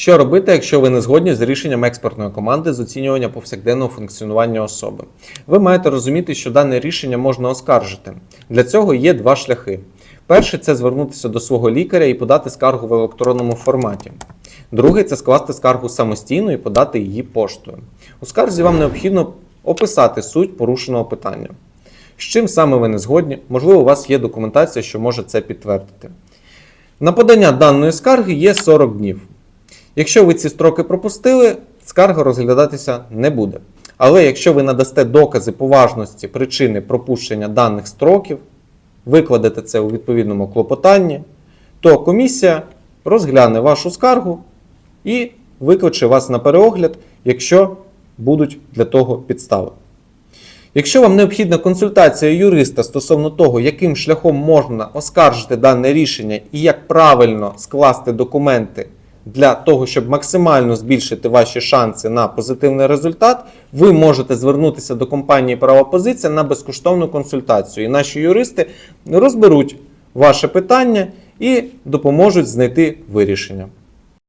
Що робити, якщо ви не згодні з рішенням експертної команди з оцінювання повсякденного функціонування особи? Ви маєте розуміти, що дане рішення можна оскаржити. Для цього є два шляхи. Перший це звернутися до свого лікаря і подати скаргу в електронному форматі. Другий це скласти скаргу самостійно і подати її поштою. У скарзі вам необхідно описати суть порушеного питання. З чим саме ви не згодні, можливо, у вас є документація, що може це підтвердити. На подання даної скарги є 40 днів. Якщо ви ці строки пропустили, скарга розглядатися не буде. Але якщо ви надасте докази поважності причини пропущення даних строків, викладете це у відповідному клопотанні, то комісія розгляне вашу скаргу і викличе вас на переогляд, якщо будуть для того підстави. Якщо вам необхідна консультація юриста стосовно того, яким шляхом можна оскаржити дане рішення і як правильно скласти документи для того, щоб максимально збільшити ваші шанси на позитивний результат, ви можете звернутися до компанії Права позиція на безкоштовну консультацію. І наші юристи розберуть ваше питання і допоможуть знайти вирішення.